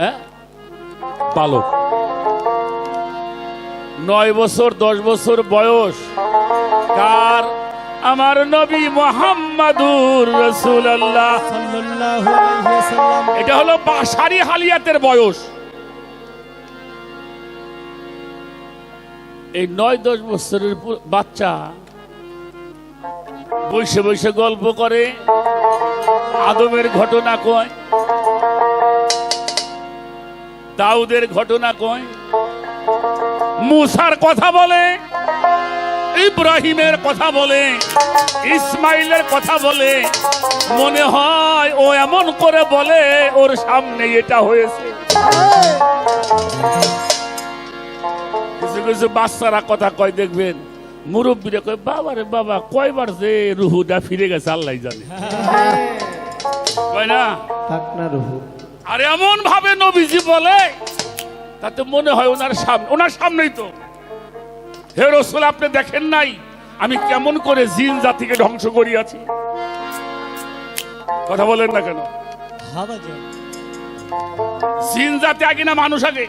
হ্যাঁ? বালক। নয় বছর দশ বছর বয়স। কার? আমার নবী মোহাম্মদুর রসুল আল্লাহ সাল্লাল্লাহু আলাইহি ওয়াসাল্লাম। এটা হলো বাসারি হালিয়াতের বয়স। এই নয় দশ বছরের বাচ্চা বসে বসে গল্প করে আদমের ঘটনা কয়। দাউদের ঘটনা কয়? মুসার কথা বলে ইব্রাহিমের কথা বলে ইসমাইলের কথা বলে মনে হয় ও এমন করে বলে ওর সামনে এটা হয়েছে। কিছু কিছু বাচ্চারা কথা কয় দেখবেন মুরব্বীরা কয় বাবা রে বাবা কয়বার যে রুহুটা ফিরে গেছে আল্লাহ জানে। কয় না? পাকনা রুহু। আর এমন ভাবে নবীজি বলে তাতে মনে হয় ওনার সামনে ওনার সামনেই তো। হে রসুল আপনি দেখেন নাই আমি কেমন করে জিন জাতিকে ধ্বংস করিয়াছি? কথা বলেন না কেন? জিন জাতি আগে না মানুষ আগে?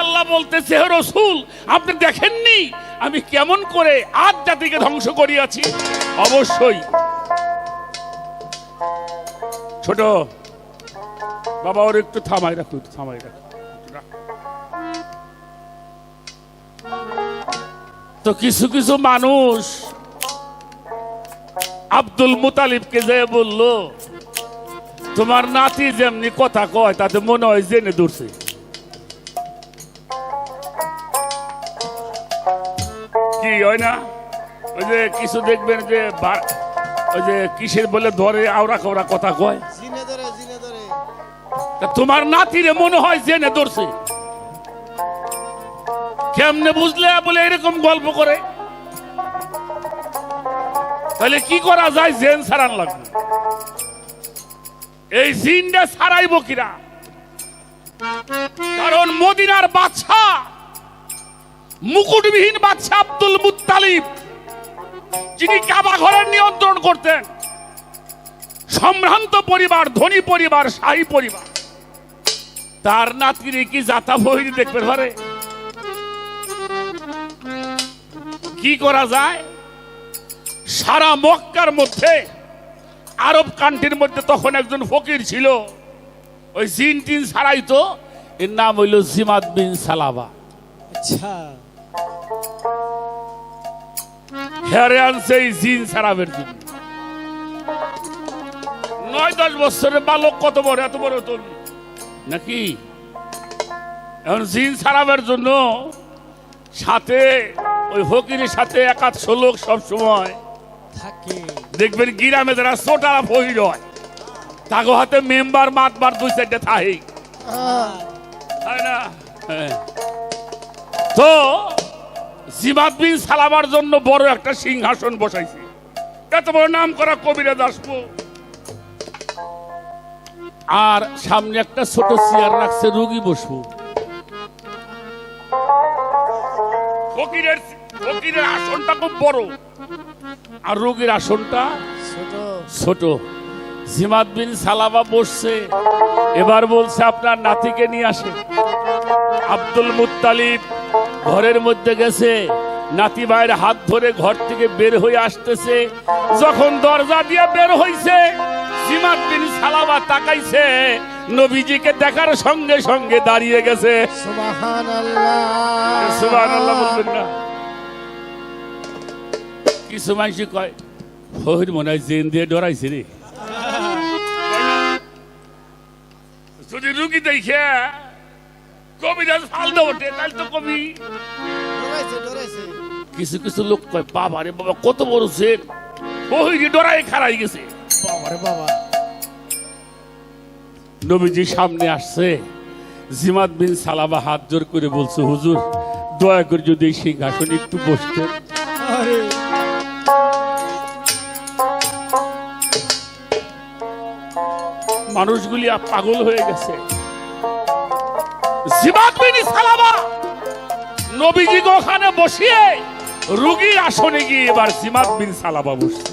আল্লাহ বলতেছে হে রসুল আপনি দেখেননি আমি কেমন করে আজ জাতিকে ধ্বংস করিয়াছি? অবশ্যই। ছোট বাবা, ওর একটু থামাই রাখো, একটু থামাই রাখো। তো কিছু কিছু মানুষ আব্দুল মুতালিবকে যে বলল, তোমার নাতি যেমনি কথা কয়, তাতে মনে হয় জেনে দূরছে কি হয় না? ওই যে কিছু দেখবেন যে ওই যে কিসের বলে ধরে আওরা কাওরা কথা কয়। তোমার নাতিরে মনে হয় জেনে ধরছে। কেমনে বুঝলে বলে এরকম গল্প করে? তাহলে কি করা যায়? জেন সারান লাগবে। এই জিনটা সারাইব কিরা? কারণ মদিনার বাদশা মুকুটবিহীন বাদশা আব্দুল মুত্তালিব, যিনি কাবা ঘরের নিয়ন্ত্রণ করতেন, সম্ভ্রান্ত পরিবার, ধনী পরিবার, শাহী পরিবার তার নাতিরে কি জাতা বহিরি দেখতে পারে কি করা যায়? সারা মক্কার মধ্যে আরব কান্ট্রির মধ্যে তখন একজন ফকির ছিল। ওই জিন টিন ছাড়াই তো এর নাম হইল জিমাদ বিন সালাবা। আচ্ছা। হেরে আনছে এই জিন সারাবের জন্য। নয় দশ বছরের বালক কত বড় এত বড় তোর নাকি? এখন জিন সারাবের জন্য সাথে ওই ফকিরের সাথে একাশো লোক সবসময় থাকে। দেখবেন গ্রামে যারা ছোটারা ফহির হয় তাকে হাতে মেম্বার মাতবার দুই সাইডে না? হ্যাঁ। তো জিমাত বিন সালাবার জন্য বড় একটা সিংহাসন বসাইছে। এত বড় নাম করা কবিরা দাসপু আর সামনে একটা ছোট চেয়ার রাখছে রুগী ফকিরের ফকিরের আসনটা খুব বড়। আর রোগীর আসনটা ছোট। জিমাত বিন সালাবা বসছে। এবার বলছে আপনার নাতিকে নিয়ে আসে আব্দুল মুত্তালিব ঘরের মধ্যে গেছে। নাতি ভাইয়ের হাত ধরে ঘর থেকে বের হয়ে আসতেছে। যখন দরজা দিয়ে বের হইছে জিমাত বিন সালাবা তাকাইছে নবীজিকে দেখার সঙ্গে সঙ্গে দাঁড়িয়ে গেছে। সুবহানাল্লাহ। সুবহানাল্লাহ বলবেন না। কিছু মানুষ কয় হইর মনে হয় জেন দিয়ে ডরাইছে রে। যদি রুগী দেখে কবিরাজ ফাল দেবো তাহলে তো কবি। কিছু কিছু লোক কয় বাবা রে বাবা কত বড় জেন ওই ডরাই খারাই গেছে। বাবারে বাবা। নবীজি সামনে আসছে। জিমাত বিন সালাবা হাত জোর করে বলছে হুজুর দয়া করে যদি এই সিংহাসনে একটু বসতেন। আরে। মানুষগুলি পাগল হয়ে গেছে। জিমাত বিন সালাবা নবীজিকে ওখানে বসিয়ে রুগীর আসনে গিয়ে এবার জিমাত বিন সালাবা বসছে।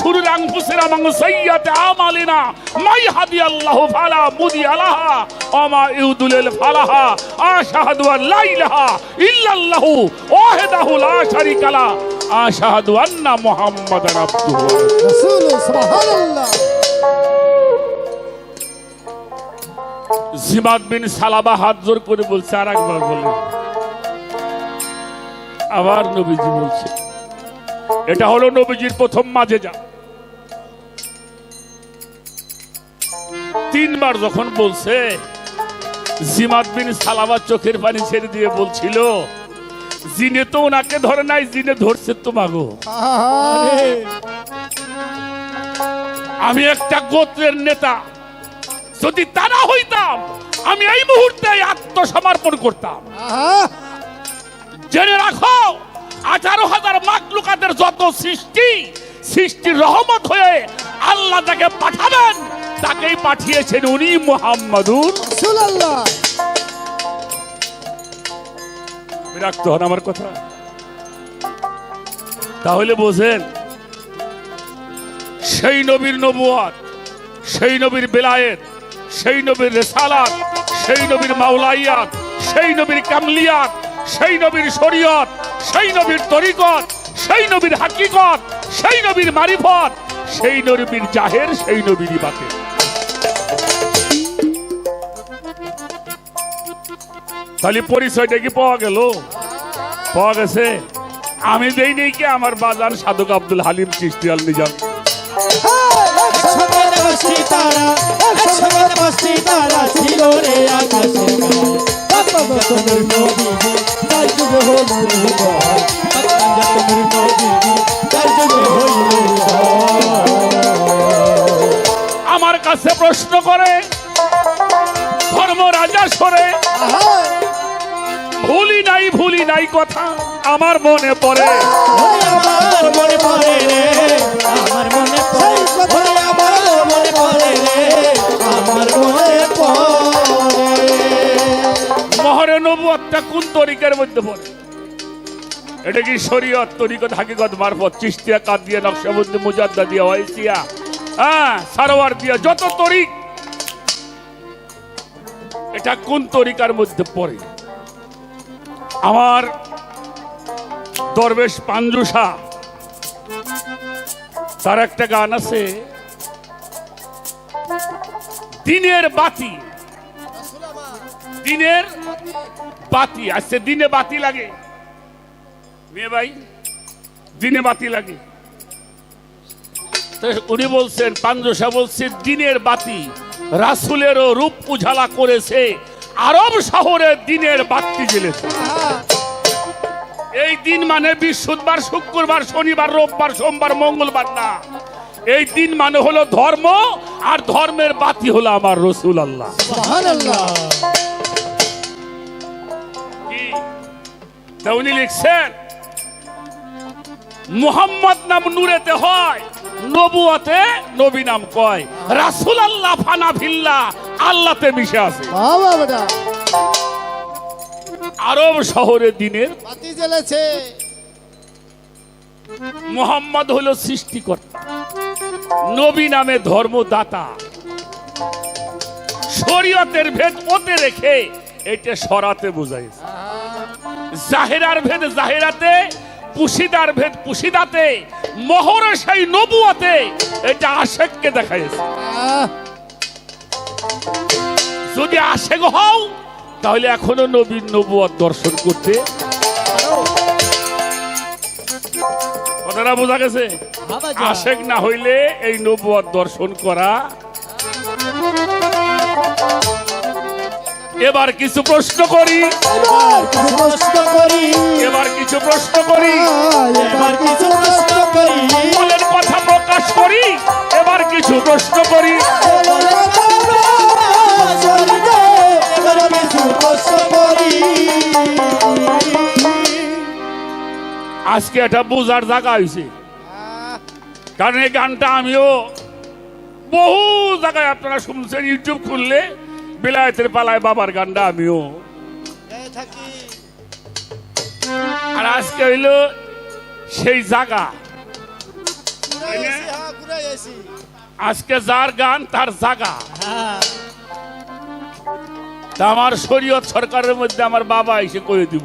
শুরুরি আনফুসিনা ওয়া মিন সাইয়্যাতি আমালিনা মাই হাদিয়াল্লাহু ফালা মুদিয়া লাহা ওয়া মা ইউদুলিল ফালাহা আশহাদু আন লা ইলাহা ইল্লাল্লাহু ওয়াহদাহু লা শারীকা লা আশহাদু আন্না মুহাম্মাদান আবদুহু। রসুল সুবহানাল্লাহ জিমাদ বিন সালাবা হাত জোর করে বলছে আর একবার বলে আবার নবীজি বলছে এটা হলো নবীজির প্রথম মাঝে যা তিনবার যখন বলছে জিমাদ বিন চোখের পানি ছেড়ে দিয়ে বলছিল জিনে তো ওনাকে ধরে নাই জিনে ধরছে তোমাগো। আমি একটা গোত্রের নেতা যদি তারা হইতাম আমি এই মুহূর্তে আত্মসমর্পণ করতাম। জেনে রাখো আঠারো হাজার মাকলুকাদের যত সৃষ্টি, সৃষ্টির রহমত হয়ে আল্লাহ যাকে পাঠাবেন, তাকেই পাঠিয়েছেন উনি মোহাম্মদুর বিরক্ত হন আমার কথা। তাহলে বোঝেন, সেই নবীর নবুয়াত, সেই নবীর বেলায়েত, সেই নবীর রেসালাত, সেই নবীর মাওলাইয়াত, সেই নবীর কামলিয়াত, সেই নবীর শরীয়ত সেই নবীর তরিকত, সেই নবীর হাকিকত, সেই নবীর মারিফত, সেই নবীর জাহের, সেই নবীরই বাতে তাহলে পরিচয়টা কি পাওয়া গেল? পাওয়া গেছে? আমি দেই নেই কি আমার বাজার সাধক আব্দুল হালিম চিস্তি আল নিজাম। ছিল রে আকাশের গায়ে যতনের নবীজি তার যুগে হইল যতনের নবীজি তার যুগে হইল আমার কাছে প্রশ্ন করে ধর্ম রাজা সরে ভুলি নাই ভুলি নাই কথা আমার মনে পড়ে। আমার মনে পড়ে। রে আমার মনে পড়ে মহরে নবুয়াতটা কোন তরিকের মধ্যে পড়ে? এটা কি শরীয়ত? তরিকত হাকিকত মারফত চিস্তিয়া কাদ দিয়ে নকশাবন্দি, মুজাদ্দা দিয়া, ওয়াইসিয়া। হ্যাঁ সারোয়ার দিয়া, যত তরিক। এটা কোন তরিকার মধ্যে পড়ে? আমার দরবেশ পাঞ্জুসা তার একটা গান আছে, দিনের বাতি। দিনের বাতি, আজকে দিনে বাতি লাগে। মেয়ে ভাই, দিনে বাতি লাগে। উনি বলছেন পাঞ্জসা বলছে, দিনের বাতি রাসুলেরও রূপ উজালা করেছে, আরব শহরে দিনের বাতি জ্বেলেছে। এই দিন মানে বৃহস্পতিবার, শুক্রবার, শনিবার, রোববার, সোমবার, মঙ্গলবার না। এই দিন মানে হলো ধর্ম, আর ধর্মের বাতি হলো আমার রসুল আল্লাহ তা উনি লিখছেন মুহাম্মদ নাম নূরেতে হয় নবুয়াতে নবী নাম কয় রাসুল আল্লাহ ফানা ভিল্লা আল্লাহতে মিশে আছে। আরব শহরে দিনের বাতি জ্বলেছে। মোহাম্মদ হলো সৃষ্টিকর্তা নবী নামে ধর্মদাতা। শরীয়তের ভেদ ওতে রেখে এটা সরাতে বোঝাইছে। জাহেরার ভেদ জাহেরাতে পুশিদার ভেদ পুশিদাতে মহর সেই নবুয়াতে এটা আশেককে দেখাইছে। যদি আশেক হও তাহলে এখনও নবীন নবুয়াত দর্শন করতে। কথাটা বোঝা গেছে? আশেক না হইলে এই নবুয়াত দর্শন করা। এবার কিছু প্রশ্ন করি। প্রশ্ন কিছু প্রশ্ন করি? এবার কিছু প্রশ্ন করি। মনের কথা প্রকাশ করি। এবার কিছু প্রশ্ন করি। আজকে এটা বুঝার জায়গা হয়েছে। কারণ এই গানটা আমিও বহু জায়গায় আপনারা শুনছেন ইউটিউব খুললে বিলায়তের পালায় বাবার গানটা আমিও। থাকি আর আজকে হইল সেই জায়গা হ্যাঁ আজকে যার গান তার জায়গা হ্যাঁ। আমার শরীয়ত সরকারের মধ্যে আমার বাবা এসে করে দিব।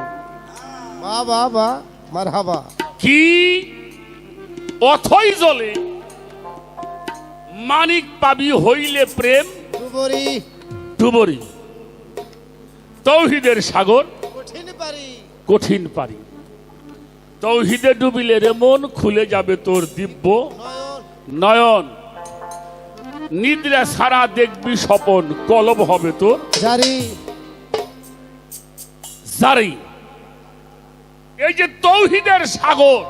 বা বা বা মার হাবা কি? অথই জলে মানিক পাবি হইলে প্রেম ডুবরি। ডুবরি। তৌহিদের সাগর কঠিন পারি। কঠিন পারি। তৌহিদে ডুবিলে রে মন খুলে যাবে তোর দিব্য নয়ন। নিদ্রা সারা দেখবি স্বপন কলব হবে তোর। জারি। জারি। এই যে তৌহিদের সাগর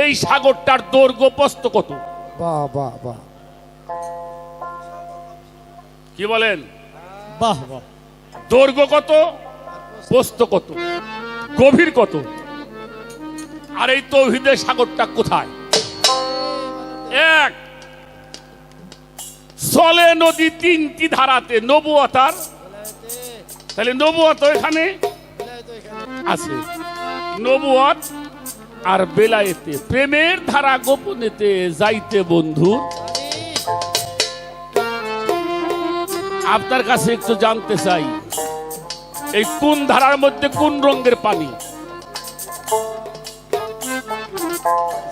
এই সাগরটার দৈর্ঘ্য প্রস্থ কত? বা বা বা কি বলেন? বাহ বাহ। দৈর্ঘ্য কত? প্রস্থ কত? গভীর কত? আর এই তৌহিদের সাগরটা কোথায়? এক চলে নদী তিনটি ধারাতে নবুয়াতার তাহলে নবুয়াত এখানে আছে। নবুয়াত আর বেলায়েতে, প্রেমের ধারা গোপনেতে যাইতে বন্ধু। আপনার কাছে একটু জানতে চাই। এই কোন ধারার মধ্যে কোন রঙের পানি?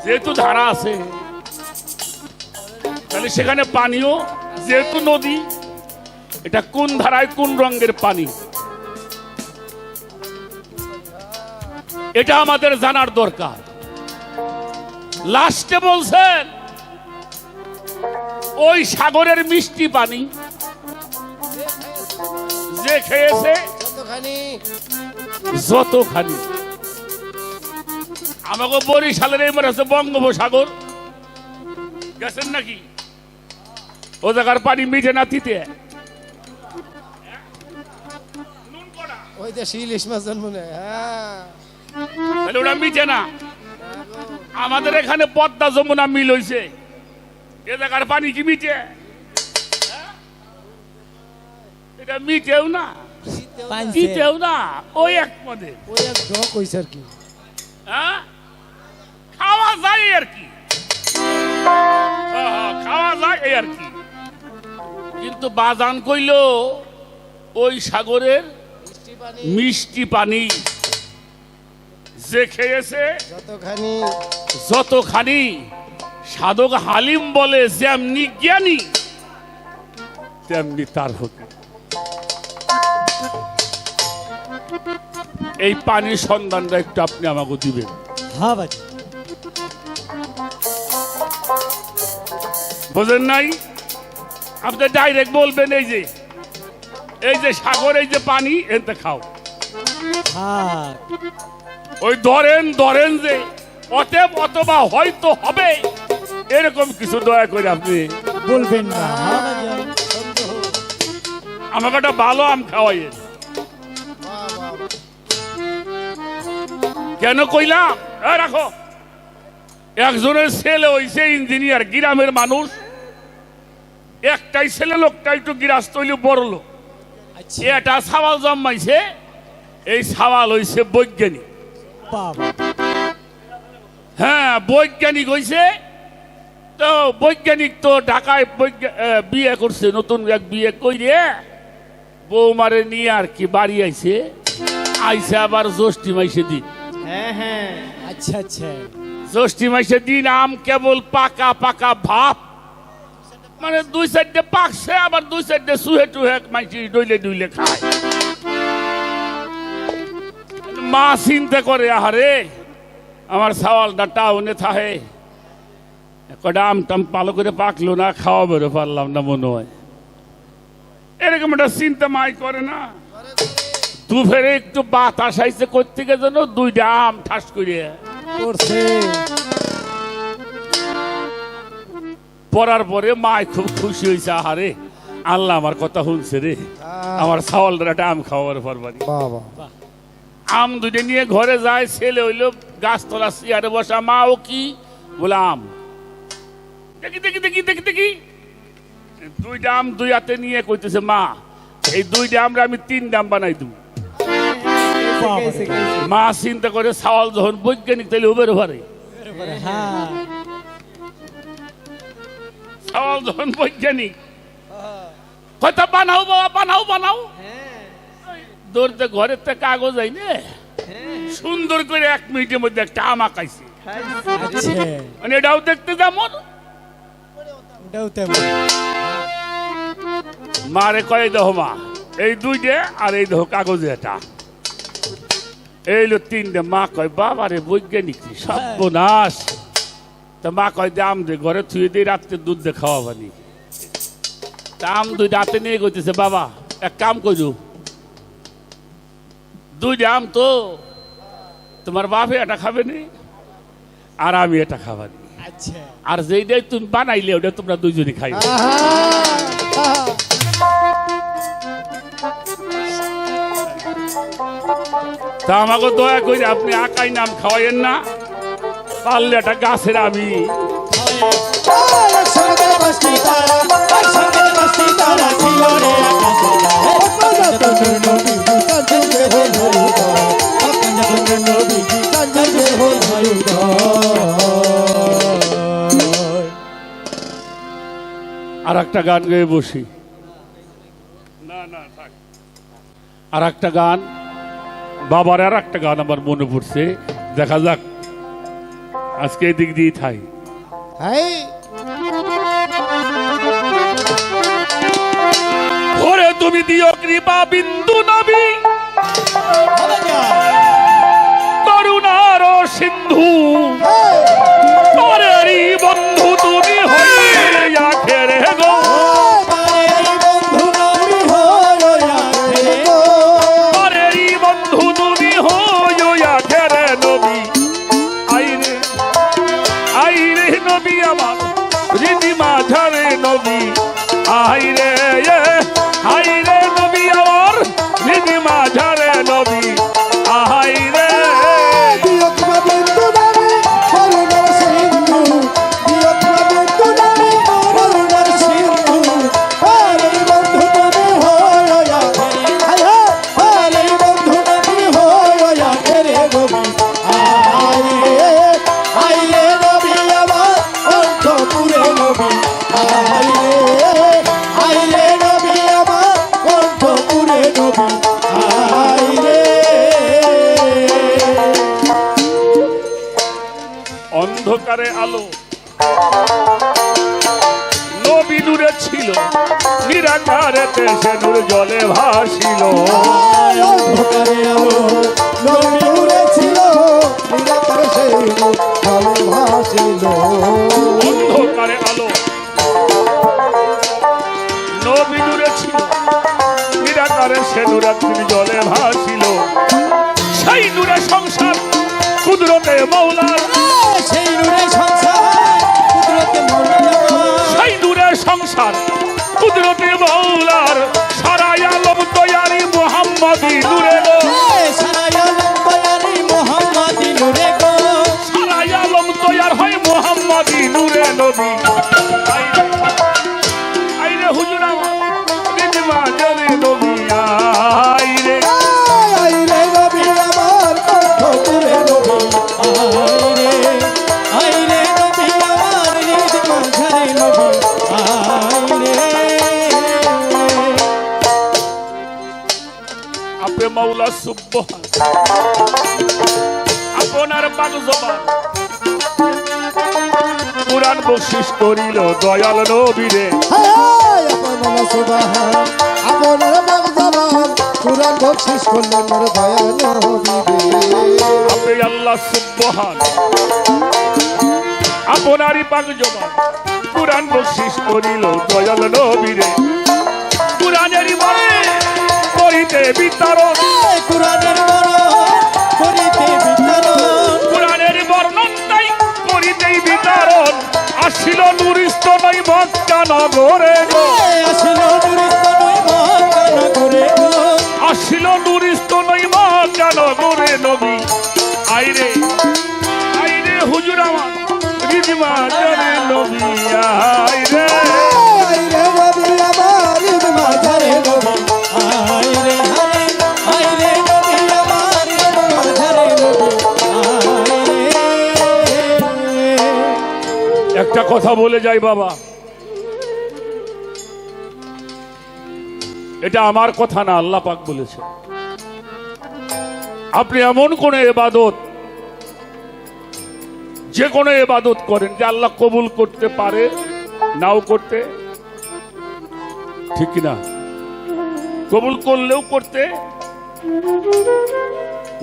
যেহেতু ধারা আছে, তাহলে সেখানে পানিও, যেহেতু নদী, এটা কোন ধারায় কোন রঙের পানি? এটা আমাদের জানার দরকার। লাস্টে বলছেন, ওই সাগরের মিষ্টি পানি যে খেয়েছে কতখানি যতখানি। আমাকে বরিশালের এই আছে বঙ্গোপসাগর। গেছেন নাকি? ও জায়গার পানি মিঠে না তিতে। ওই দেশে ইলিশ মাছ জন্ম নেয় হ্যাঁ। ওটা মিঠে না। আমাদের এখানে পদ্মা যমুনা মিল হইছে। এ জায়গার পানি কি মিঠে হ্যাঁ? এটা মিটেও না। না? ওই এক পদে। ওই এক ঢক হইছে আর কি। হ্যাঁ? খাওয়া যায় আর কি। হ্যাঁ, হ্যাঁ, খাওয়া যায় এই আর কি। কিন্তু বাজান কইল ওই সাগরের মিষ্টি পানি মিষ্টি পানি যে খেয়েছে যতখানি যতখানি সাধক হালিম বলে যেমনি জ্ঞানী তেমনি তার হতে। এই পানির সন্ধানটা একটু আপনি আমাকে দিবেন। হ্যাঁ বাজি। বোঝেন নাই? আপনি ডাইরেক্ট বলবেন এই যে এই যে সাগর এই যে পানি এতে খাও। হ্যাঁ। ওই ধরেন ধরেন যে অতএব অথবা হয়তো হবে এরকম কিছু দয়া করে আপনি বলবেন না। হ্যাঁ আমাকে একটা ভালো আম খাওয়াইয়েন। কেন কইলাম এ রাখো। একজনের ছেলে হইছে ইঞ্জিনিয়ার গ্রামের মানুষ। একটাই ছেলে লোকটা একটু গিরাস্ত হইলে বড় লোক। আচ্ছা। এটা সাওয়াল জন্মাইছে এই সাওয়াল হইছে বৈজ্ঞানিক। হ্যাঁ বৈজ্ঞানিক হইছে। তো বৈজ্ঞানিক তো ঢাকায় বিয়ে করছে নতুন এক বিয়ে কইরে বৌমারে নিয়ে আর কি বাড়ি আইছে। আইছে আবার জ্যৈষ্ঠী মাইসে দিন। আচ্ছা আচ্ছা। জ্যৈষ্ঠী মাসে দিন আম কেবল পাকা পাকা ভাব মানে দুই সাইডে পাকছে আবার দুই সাইডে সুহে টুহে মাইসি ডইলে ডইলে খায়। মা চিন্তা করে আহারে আমার সাওয়ালটা টাউনে থাহে। কটা আম টাম পালো করে পাকলো না খাওয়া বেরো পারলাম না মনে হয়। এরকম একটা চিন্তা মাই করে না। দুপুরে একটু বাতাস আইছে কোথেকে যেন দুইটা আম ঠাস করে। করছে। পড়ার পরে মায় খুব খুশি হয়েছে আহারে আল্লাহ আমার কথা শুনছে রে। আমার ছাওয়ালটা একটা আম খাওয়ার পরবারি। বা বা আম দুটো নিয়ে ঘরে যায় ছেলে হইল গাছতলা চেয়ারে বসা মা ও কি? বলে আম। দেখি দেখি দেখি দেখি দেখি। দুইটা আম দুই হাতে নিয়ে কইতেছে মা এই দুইটা আমরা আমি তিন দাম বানাই দেবো। মা চিন্তা করে সাওয়াল যখন বৈজ্ঞানিক তাহলে উবের পারে। হ্যাঁ। সাওয়াল যখন বৈজ্ঞানিক। হয়তো বানাও বাবা বানাও বানাও। দৌড়তে ঘরের থেকে কাগজ আই নে সুন্দর করে এক মিনিটের মধ্যে একটা আম আঁকাইছে। আচ্ছা। মানে এটাও দেখতে যেমন। মারে কয়ে দেহ মা এই দুইটে আর এই দেহ কাগজে এটা। এইলো তিনটে মা কয় বাবা রে বৈজ্ঞানিক সর্বনাশ তা মা কয় দে আম দে ঘরে থুয়ে দিয়ে রাত্রে দুধ দিয়ে খাওয়াবানি তা আম দুই রাতে নিয়ে গইতেছে বাবা এক কাম করু দুইটা আম তো তোমার বাপে এটা খাবে নি আর আমি এটা খাবানি আচ্ছা আর যেইটাই তুমি বানাইলে ওটা তোমরা দুইজনই খাইবে তা আমাকে দয়া করে আপনি আকাই নাম খাওয়াইয়েন না। পারলে একটা গাছের আমি আর একটা গান গেয়ে বসি। না না আর একটা গান। বাবার আর একটা গান আমার মনে পড়ছে। দেখা যাক। আজকে এদিক দিয়ে থাই। ভোরে তুমি দিও কৃপা বিন্দু নবী করুণার সিন্ধু। অন্ধকারে আলো। নবী নূরে ছিল নিরাকারেতে সে নূর জলে ভাসিল। অন্ধকারে আলো নবী উড়েছিল নিরাকার সেই ভালো ভাসিল। অন্ধকারে আলো। নবী নূরে ছিল নিরাকারে সে নূরাত্রি জলে ভাসিল। সেই নূরে সংসার কুদরতে মৌলার সংসার কুদরতি মৌলার সারাই আলম তৈয়ারি মোহাম্মদী নূরে গো। সারাই আলম বয়ানি মোহাম্মদি নূরে গো। সারাই আলম তৈয়ার হয় মোহাম্মদী নূরে নবী। সুবহান আপনার পাক জবান। কোরআন বকশিস করিল দয়াল নবীরে। হায় আপন সুবাহান আপন বাগদাবান কুরআন বকশিস করলেন দয়াল নবীরে। আপে আল্লাহ সুবহান। আপনারই পাক জবান। কোরআন বকশিস করিল দয়াল নবীরে। কোরআনেরই বলে করিতে বিতরণ। কোরআনের বরণ করিতে বিতরণ। কোরআনের বর্ণন তাই করিতেই বিতরণ। আসিল নুরিস্ত নই ভক্তা নগরে আসিল নুরিস্ত নই ভক্তা নগরে আসিল নুরিস্ত নই ভক্তা নগরে নবী। আইরে আইরে হুজুর আমার রিজিমা জানে নবী আইরে। কথা বলে যাই বাবা। এটা আমার কথা না, আল্লাহ পাক বলেছে। আপনি এমন কোন এবাদত, যে কোনো এবাদত করেন যে আল্লাহ কবুল করতে পারে, নাও করতে? ঠিক না কবুল করলেও করতে,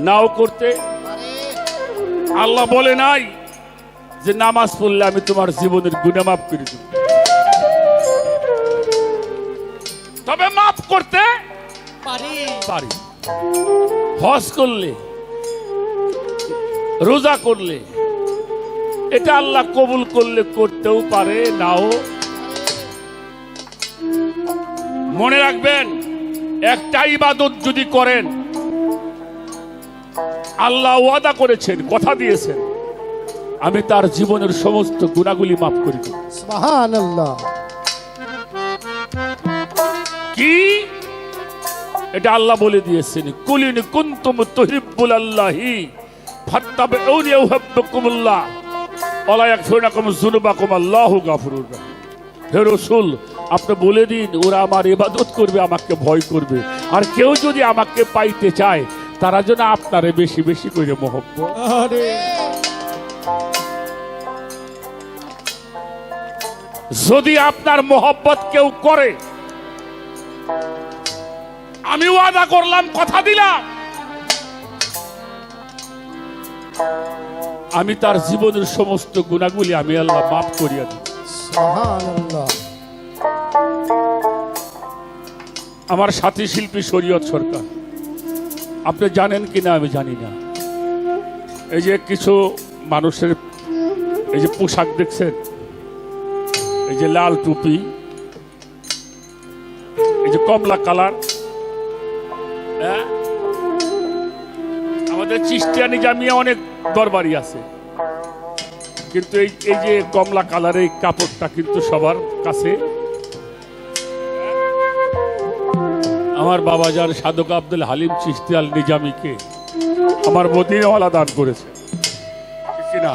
নাও করতে? আল্লাহ বলে নাই যে নামাজ পড়লে আমি তোমার জীবনের গুণে মাফ করে দেব। তবে মাফ করতে পারি। পারি। হজ করলে রোজা করলে এটা আল্লাহ কবুল করলে করতেও পারে নাও। মনে রাখবেন একটা ইবাদত যদি করেন আল্লাহ ওয়াদা করেছেন কথা দিয়েছেন। আমি তার জীবনের সমস্ত গুণাগুলি মাফ করি কি? এটা আল্লাহ বলে দিয়েছেন কুলিন কুন্তুম তহিবুল আল্লাহি ফাত্তাবে ফাত্তাবিউনি ইউহিব্বুকুমুল্লাহ ওয়ালা ইয়াগফিরুলাকুম যুনুবাকুম আল্লাহু গাফুরুর রাহিম। হে রাসূল আপনি বলে দিন ওরা আমার ইবাদত করবে আমাকে ভয় করবে। আর কেউ যদি আমাকে পাইতে চায় তারা যেন আপনারে বেশি বেশি করে মহব্বত যদি আপনার মোহব্বত কেউ করে আমি ওয়াদা করলাম কথা দিলাম। আমি তার জীবনের সমস্ত গুণাগুলি আমি আল্লাহ মাফ করিয়া দিই। আমার সাথী শিল্পী শরীয়ত সরকার আপনি জানেন কিনা আমি জানি না। এই যে কিছু মানুষের এই যে পোশাক দেখছেন এই যে লাল টুপি, এই যে কমলা কালার হ্যাঁ? আমাদের চিস্টিয়ানি জামিয়া অনেক দরবারি আছে। কিন্তু এই এই যে কমলা কালারের এই কাপড়টা কিন্তু সবার কাছে। আমার বাবা যার সাধক আব্দুল হালিম চিস্তি আল নিজামীকে আমার মদিনাওয়ালা দান করেছে। না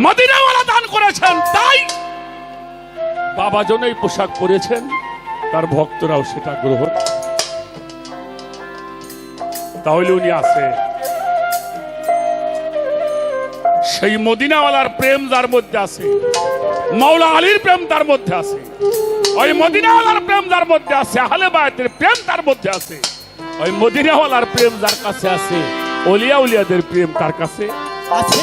মদিনাওয়ালা দান করেছেন, তাই বাবা জন এই পোশাক পরেছেন, তার ভক্তরাও সেটা গ্রহণ তাহলে উনি আছে। সেই মদিনাওয়ালার প্রেম যার মধ্যে আছে, মাওলা আলীর প্রেম তার মধ্যে আছে, ওই মদিনাওয়ালার প্রেম যার মধ্যে আছে, আহলে বায়াতের প্রেম তার মধ্যে আছে, ওই মদিনাওয়ালার প্রেম যার কাছে আছে ওলিয়া উলিয়াদের প্রেম তার কাছে আছে।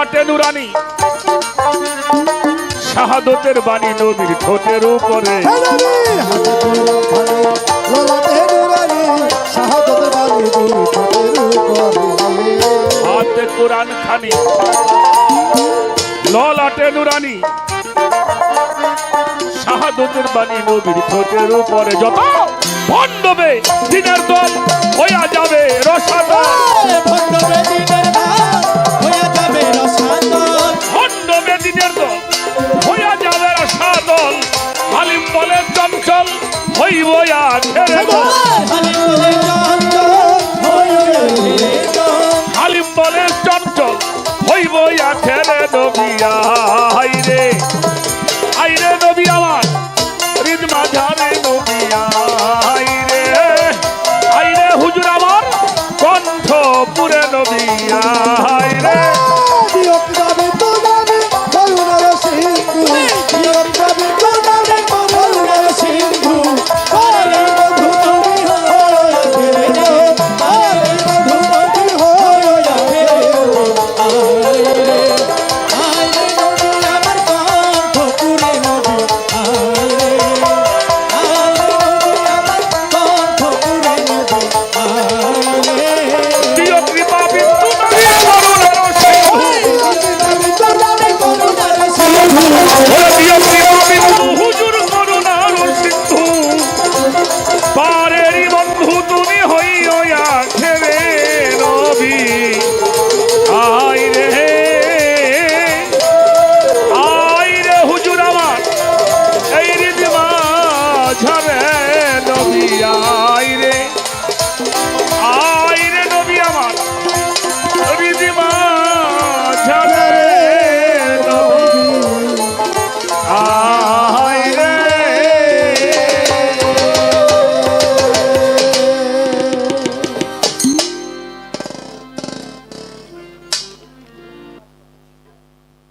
ললাটে নুরানি। শাহাদতের বাণী নবীর ঠোঁটের উপরে। হাতে কুরআন খানি। ললাটে নুরানি। শাহাদাতের বাণী দুই ঠোঁটের উপরে। যত ভণ্ডবে দিনের দল হইয়া যাবে রসাদল ভণ্ডবে দিনের নাম রসাদল হালিম বলে চঞ্চল হইব দল দল হালিম বলে চঞ্চল হইব ছেড়ে নবিয়া